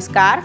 નમસ્કાર.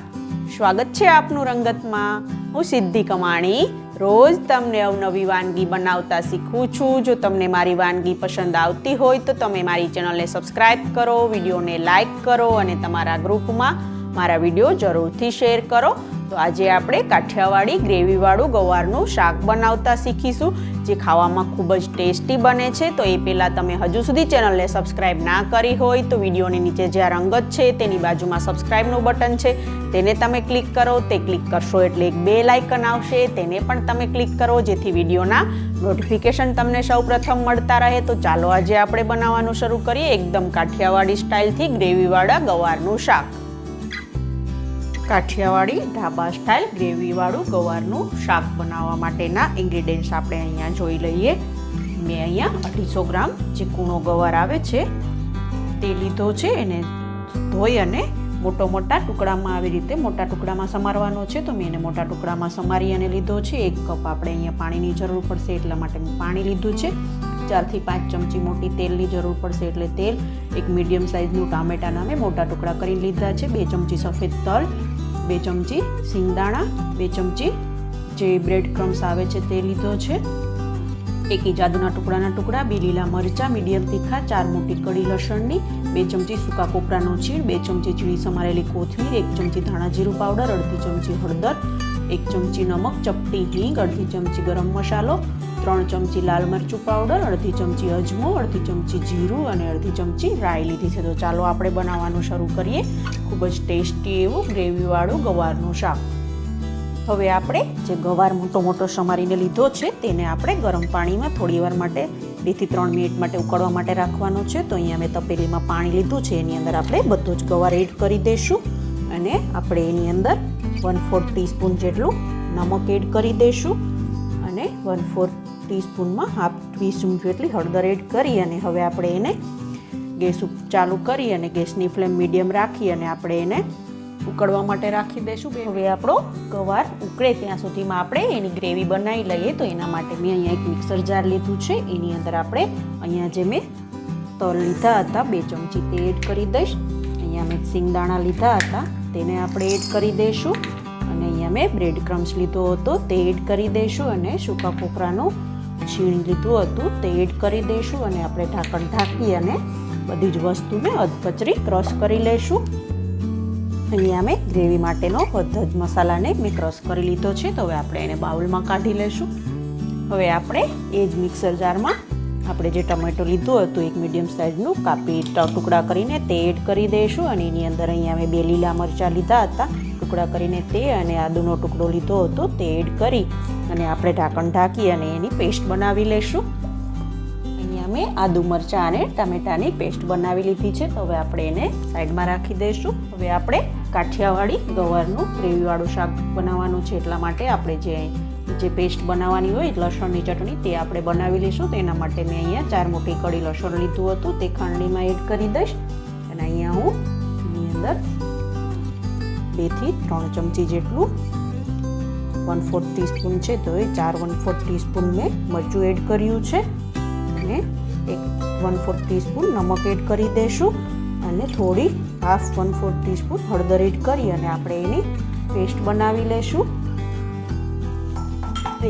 સ્વાગત છે આપનું રંગતમાં. હું સિદ્ધિ કમાણી. રોજ તમને અવનવી વાનગી બનાવતા શીખું છું. જો તમને મારી વાનગી પસંદ આવતી હોય તો તમે મારી ચેનલને સબસ્ક્રાઇબ કરો, વિડીયોને લાઇક કરો અને તમારા ગ્રુપમાં મારા વીડિયો જરૂરથી શેર કરો. તો આજે આપણે કાઠિયાવાડી ગ્રેવીવાળું ગવારનું શાક બનાવતા શીખીશું. જે ખાવામાં ખૂબ જ ટેસ્ટી બને છે, તો એ પહેલાં તમે હજુ સુધી ચેનલને સબસ્ક્રાઇબ ના કરી હોય તો વિડીયોની નીચે જ્યાં રંગત છે, તેની બાજુમાં સબસ્ક્રાઇબનું બટન છે, તેને તમે ક્લિક કરો, તે ક્લિક કરશો એટલે એક બે લાઇકન આવશે, તેને પણ તમે ક્લિક કરો જેથી વિડીયોના નોટિફિકેશન તમને સૌપ્રથમ મળતા રહે. તો ચાલો આજે આપણે બનાવવાનું શરૂ કરીએ એકદમ કાઠિયાવાડી સ્ટાઇલથી ગ્રેવીવાળા ગવારનું શાક. કાઠિયાવાડી ઢાબા સ્ટાઇલ ગ્રેવીવાળું ગવારનું શાક બનાવવા માટેના ઇન્ગ્રીડિયન્ટ્સ આપણે અહીંયા જોઈ લઈએ. મેં અહીંયા અઢીસો ગ્રામ જે કૂણો ગવાર આવે છે, તે લીધો છે. એને ધોઈ અને મોટો મોટા ટુકડામાં આવી રીતે મોટા ટુકડામાં સમારવાનો છે. તો મેં એને મોટા ટુકડામાં સમારી અને લીધો છે. એક કપ આપણે અહીંયા પાણીની જરૂર પડશે, એટલા માટે મેં પાણી લીધું છે. ચારથી પાંચ ચમચી મોટી તેલની જરૂર પડશે, એટલે તેલ એક મીડિયમ સાઇઝનું ટામેટાના મેં મોટા ટુકડા કરી લીધા છે. બે ચમચી સફેદ તલ બે ચમચી સિંગદાણા, બે ચમચી જે બ્રેડ ક્રમ્સ આવે છે તે લીધો છે. એક જાદુના ટુકડાના ટુકડા, બે લીલા મરચાં, મીડિયમ તીખા, ચાર મોટી કડી લસણની, બે ચમચી સૂકા કોપરાનો છીણ, બે ચમચી ઝીણી સમારેલી કોથમીર, એક ચમચી ધાણા જીરું પાવડર, અડધી ચમચી હળદર એક ચમચી નમક, ચપટી હિંગ, અડધી ચમચી ગરમ મસાલો, ત્રણ ચમચી લાલ મરચું પાવડર અડધી ચમચી અજમો, અડધી ચમચી જીરું અને અડધી ચમચી રાઈ લીધી છે. તો ચાલો આપણે બનાવવાનું શરૂ કરીએ. ખૂબ જ ટેસ્ટી એવું ગ્રેવીવાળું ગવારનું શાક. હવે આપણે જે ગવાર મોટો મોટો સમારીને લીધો છે, તેને આપણે ગરમ પાણીમાં થોડી વાર માટે બેથી ત્રણ મિનિટ માટે ઉકળવા માટે રાખવાનો છે. તો અહીંયા મેં તપેલીમાં પાણી લીધું છે. એની અંદર આપણે બધો જ ગવાર એડ કરી દઈશું. અને આપણે એની અંદર વન ફોર્થ ટીસ્પૂન જેટલું નમક એડ કરી દઈશું અને વન ફોર્થ ટીસ્પૂનમાં હાફ ટીસ્પૂન જેટલી હળદર એડ કરી અને હવે આપણે એને ગેસ ચાલુ કરી અને ગેસની ફ્લેમ મીડિયમ રાખી અને આપણે એને ઉકળવા માટે રાખી દઈશું. હવે આપણો ગવાર ઉકળે ત્યાં સુધીમાં આપણે એની ગ્રેવી બનાવી લઈએ તો એના માટે મેં અહીંયા એક મિક્સર જાર લીધું છે. એની અંદર આપણે અહીંયા જે મેં તલ લીધા હતા, બે ચમચી તે એડ કરી દઈશ. અહીંયા મેં સિંગદાણા લીધા હતા. તેને આપણે એડ કરી દઈશું. અને અહીંયા મેં બ્રેડ ક્રમ્સ લીધો હતો, તે એડ કરી દઈશું અને સૂકા કોપરાનું છીણ લીધું હતું, તે એડ કરી દઈશું અને આપણે ઢાંકણ ઢાંકી અને બધી જ વસ્તુને અધકચરી ક્રશ કરી લઈશું. અહીંયા મેં ગ્રેવી માટેનો બધા જ મસાલાને મેં ક્રશ કરી લીધો છે, તો હવે આપણે એને બાઉલમાં કાઢી લઈશું. હવે આપણે એ જ મિક્સર જારમાં આપણે જે ટમેટો લીધું હતું એક મીડિયમ સાઇઝનું કાપી ટુકડા કરીને તે એડ કરી દઈશું અને એની અંદર અહીંયા મેં બે લીલા મરચાં લીધા હતા. ટુકડા કરીને તે અને આદુનો ટુકડો લીધો હતો તે એડ કરી અને આપણે ઢાંકણ ઢાંકી અને એની પેસ્ટ બનાવી લઈશું. અહીંયા મેં આદુ મરચાં અને ટામેટાની પેસ્ટ બનાવી લીધી છે. તો હવે આપણે એને સાઈડમાં રાખી દઈશું. હવે આપણે કાઠિયાવાડી ગવારનું ગ્રેવીવાળું શાક બનાવવાનું છે. એટલા માટે આપણે જે જે પેસ્ટ બનાવવાની હોય લસણની ચટણી તે આપણે બનાવી લઈશું. તો એના માટે મેં અહીંયા ચાર મોટી કડી લસણ લીધું હતું. તે ખાંડણીમાં એડ કરી દઈશ. અને અહીંયા હું એની અંદર બેથી ત્રણ ચમચી જેટલું વન ફોર્થ ટીસ્પૂન છે. તો એ ચાર વન ફોર્થ ટીસ્પૂન મેં મરચું એડ કર્યું છે. અને એક વન ફોર્થ ટીસ્પૂન નમક એડ કરી દઈશું. અને થોડી હાફ વન ફોર્થ ટીસ્પૂન હળદર એડ કરી અને આપણે એની પેસ્ટ બનાવી લઈશું.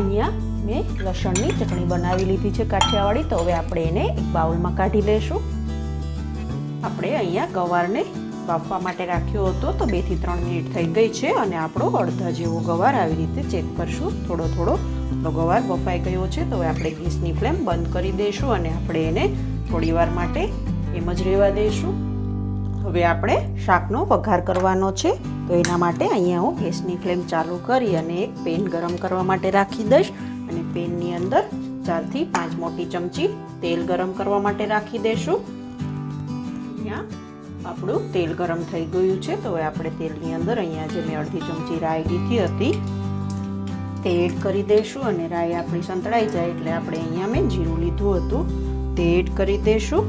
અહીંયા મેં લસણની ચટણી બનાવી લીધી છે કાઠિયાવાડી. તો હવે આપણે એને એક બાઉલમાં કાઢી લઈશું. આપણે અહીંયા ગવારને બાફવા માટે રાખ્યો હતો તો બેથી ત્રણ મિનિટ થઈ ગઈ છે અને આપણો અડધા જેવો ગવાર આવી રીતે ચેક કરશું. થોડો થોડો તો ગવાર બફાઈ ગયો છે. તો હવે આપણે ગેસની ફ્લેમ બંધ કરી દઈશું અને આપણે એને થોડી વાર માટે એમ જ રહેવા દઈશું. હવે આપણે શાકનો વઘાર કરવાનો છે. તો એના માટે અહીંયા હું ગેસની ફ્લેમ ચાલુ કરી અને એક પેન ગરમ કરવા માટે રાખી દઈશ. અને પેનની અંદર ચારથી પાંચ મોટી ચમચી તેલ ગરમ કરવા માટે રાખી દઈશું. અહીંયા આપણું તેલ ગરમ થઈ ગયું છે. તો હવે આપણે તેલની અંદર અહીંયા જે મેં અડધી ચમચી રાઈ લીધી હતી, તે એડ કરી દઈશું અને રાઈ આપણી સંતળાઈ જાય એટલે આપણે અહીંયા મેં જીરું લીધું હતું, તે એડ કરી દઈશું.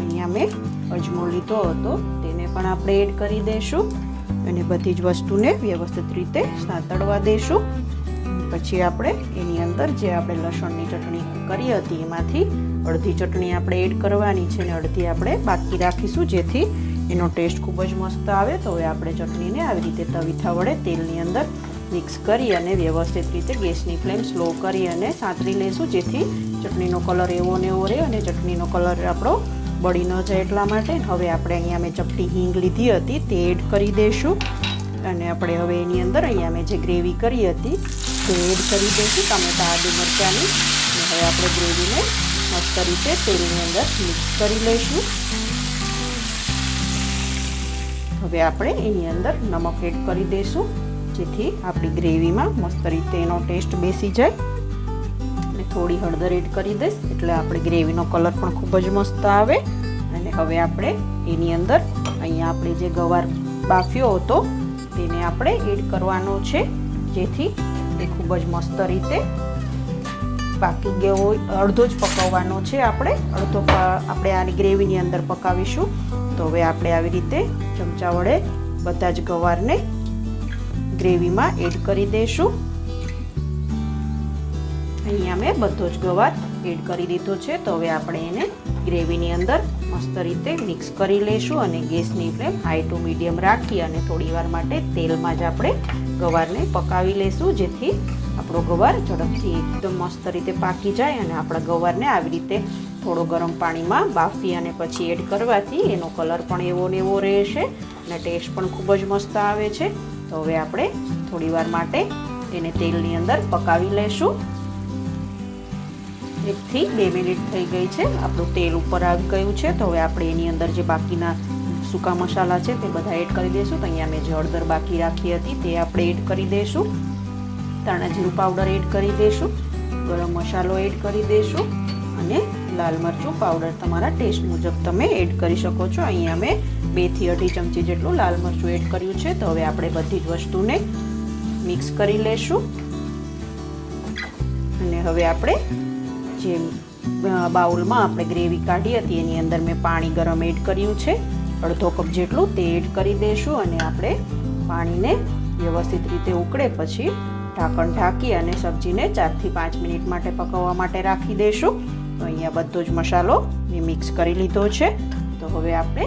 અહીંયા મેં અજમો લીધો હતો, તેને પણ આપણે એડ કરી દઈશું. અને બધી જ વસ્તુને વ્યવસ્થિત રીતે સાંતળવા દઈશું પછી આપણે એની અંદર જે આપણે લસણની ચટણી કરી હતી, એમાંથી અડધી ચટણી આપણે એડ કરવાની છે અને અડધી આપણે બાકી રાખીશું, જેથી એનો ટેસ્ટ ખૂબ જ મસ્ત આવે. તો હવે આપણે ચટણીને આવી રીતે તવીથા વડે તેલની અંદર મિક્સ કરી અને વ્યવસ્થિત રીતે ગેસની ફ્લેમ સ્લો કરી અને સાંતળી લઈશું જેથી ચટણીનો કલર એવો ને એવો રહે અને ચટણીનો કલર આપણો બળી ન જાય એટલા માટે. હવે આપણે અહીંયા મેં ચપટી હિંગ લીધી હતી, તે એડ કરી દઈશું. અને આપણે હવે એની અંદર અહીંયા મેં જે ગ્રેવી કરી હતી, તે એડ કરી દઈશું, ટામેટા, આદુ મરચાંની. અને હવે આપણે ગ્રેવીને મસ્ત રીતે તેલની અંદર મિક્સ કરી લઈશું. હવે આપણે એની અંદર નમક એડ કરી દઈશું, જેથી આપણી ગ્રેવીમાં મસ્ત રીતે એનો ટેસ્ટ બેસી જાય. થોડી હળદર એડ કરી દઈશ. એટલે આપણે ગ્રેવીનો કલર પણ ખૂબ જ મસ્ત આવે. અને હવે આપણે એની અંદર અહીંયા આપણે જે ગવાર બાફ્યો હતો, તેને આપણે એડ કરવાનો છે, જેથી એ ખૂબ જ મસ્ત રીતે બાકી ગેવો અડધો જ પકાવવાનો છે આપણે. અડધો આપણે આની ગ્રેવીની અંદર પકાવીશું. તો હવે આપણે આવી રીતે ચમચા વડે બધા જ ગવારને ગ્રેવીમાં એડ કરી દઈશું. અહીંયા મેં બધો જ ગવાર એડ કરી દીધો છે. તો હવે આપણે એને ગ્રેવીની અંદર મસ્ત રીતે મિક્સ કરી લઈશું અને ગેસની ફ્લેમ હાઈ ટુ મીડિયમ રાખી અને થોડીવાર માટે તેલમાં જ આપણે ગવારને પકાવી લઈશું જેથી આપણો ગવાર ઝડપથી એકદમ મસ્ત રીતે પાકી જાય અને આપણા ગવારને આવી રીતે થોડો ગરમ પાણીમાં બાફી અને પછી એડ કરવાથી એનો કલર પણ એવો ને એવો રહેશે અને ટેસ્ટ પણ ખૂબ જ મસ્ત આવે છે. તો હવે આપણે થોડીવાર માટે એને તેલની અંદર પકાવી લઈશું એકથી બે મિનિટ થઈ ગઈ છે. આપણું તેલ ઉપર આવી ગયું છે. તો હવે આપણે એની અંદર જે બાકીના સૂકા મસાલા છે તે બધા એડ કરી દઈશું. તો અહીંયા મેં જે હળદર બાકી રાખી હતી તે આપણે એડ કરી દઈશું. ધાણા જીરું પાવડર એડ કરી દઈશું. ગરમ મસાલો એડ કરી દઈશું. અને લાલ મરચું પાવડર તમારા ટેસ્ટ મુજબ તમે એડ કરી શકો છો. અહીંયા મેં બેથી અઢી ચમચી જેટલું લાલ મરચું એડ કર્યું છે. તો હવે આપણે બધી જ વસ્તુને મિક્સ કરી લઈશું અને હવે આપણે જે બાઉલમાં આપણે ગ્રેવી કાઢી હતી, એની અંદર મેં પાણી ગરમ એડ કર્યું છે. અડધો કપ જેટલું તે એડ કરી દઈશું અને આપણે પાણીને વ્યવસ્થિત રીતે ઉકળે પછી ઢાંકણ ઢાંકી અને સબ્જીને ચારથી પાંચ મિનિટ માટે પકવવા માટે રાખી દઈશું. તો અહીંયા બધો જ મસાલો મેં મિક્સ કરી લીધો છે. તો હવે આપણે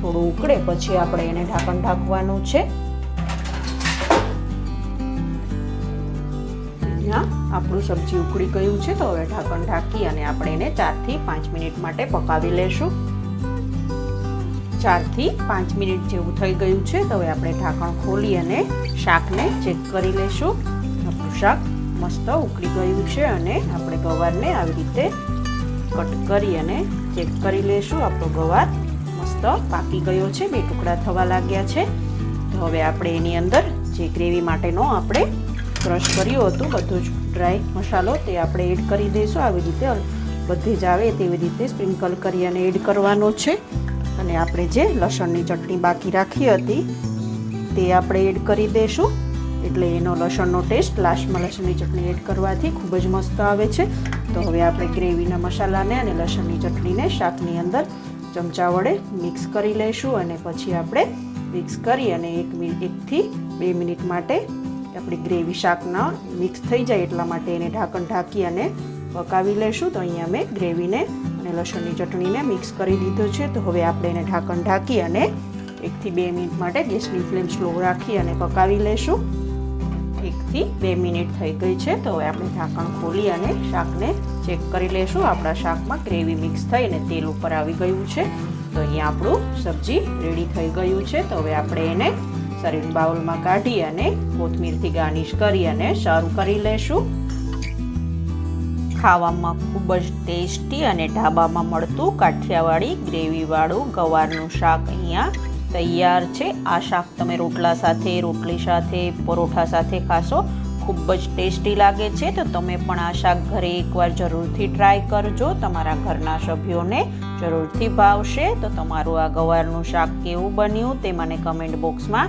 થોડું ઉકળે પછી આપણે એને ઢાંકણ ઢાંકવાનું છે. અહીંયા આપણું સબ્જી ઉકળી ગયું છે, તો હવે ઢાંકણ ઢાંકી અને આપણે એને ચારથી પાંચ મિનિટ માટે પકાવી લેશું. ચારથી પાંચ મિનિટ જેવું થઈ ગયું છે, તો હવે આપણે ઢાંકણ ખોલી અને શાકને ચેક કરી લેશું. આપણું શાક મસ્ત ઉકળી ગયું છે અને આપણે ગવારને આવી રીતે કટ કરી અને ચેક કરી લેશું. આપણો ગવાર મસ્ત પાકી ગયો છે, બે ટુકડા થવા લાગ્યા છે. તો હવે આપણે એની અંદર જે ગ્રેવી માટેનો આપણે ક્રશ કર્યું હતું, બધું જ ડ્રાય મસાલો તે આપણે એડ કરી દઈશું. આવી રીતે બધે જ આવે તેવી રીતે સ્પ્રિંકલ કરી અને એડ કરવાનો છે. અને આપણે જે લસણની ચટણી બાકી રાખી હતી, તે આપણે એડ કરી દઈશું. એટલે એનો લસણનો ટેસ્ટ લાસ્ટમાં લસણની ચટણી એડ કરવાથી ખૂબ જ મસ્ત આવે છે. તો હવે આપણે ગ્રેવીના મસાલાને અને લસણની ચટણીને શાકની અંદર ચમચા વડે મિક્સ કરી લઈશું. અને પછી આપણે મિક્સ કરી અને એક એકથી બે મિનિટ માટે આપણી ગ્રેવી શાકના મિક્સ થઈ જાય એટલા માટે એને ઢાંકણ ઢાંકી અને પકાવી લઈશું તો અહીંયા મેં ગ્રેવીને અને લસણની ચટણીને મિક્સ કરી દીધો છે. તો હવે આપણે એને ઢાંકણ ઢાંકી અને એકથી બે મિનિટ માટે ગેસની ફ્લેમ સ્લો રાખી અને પકાવી લઈશું એકથી બે મિનિટ થઈ ગઈ છે. તો હવે આપણે ઢાંકણ ખોલી અને શાકને ચેક કરી લઈશું આપણા શાકમાં ગ્રેવી મિક્સ થઈ અને તેલ ઉપર આવી ગયું છે. તો અહીંયા આપણું સબ્જી રેડી થઈ ગયું છે. તો હવે આપણે એને સર્વિંગ બાઉલમાં કાઢી અને કોથમીરથી ગાર્નિશ કરી અને સર્વ કરી લઈશું ખાવામાં ખૂબ જ ટેસ્ટી અને ઢાબામાં મળતું કાઠિયાવાડી ગ્રેવીવાળું ગવારનું શાક અહીંયા તૈયાર છે. આ શાક તમે રોટલા સાથે, રોટલી સાથે, પરોઠા સાથે ખાશો, ખૂબ જ ટેસ્ટી લાગે છે. તો તમે પણ આ શાક ઘરે એકવાર જરૂરથી ટ્રાય કરજો. તમારા ઘરના સભ્યોને જરૂરથી ભાવશે. તો તમારું આ ગવારનું શાક કેવું બન્યું તે મને કમેન્ટ બોક્સમાં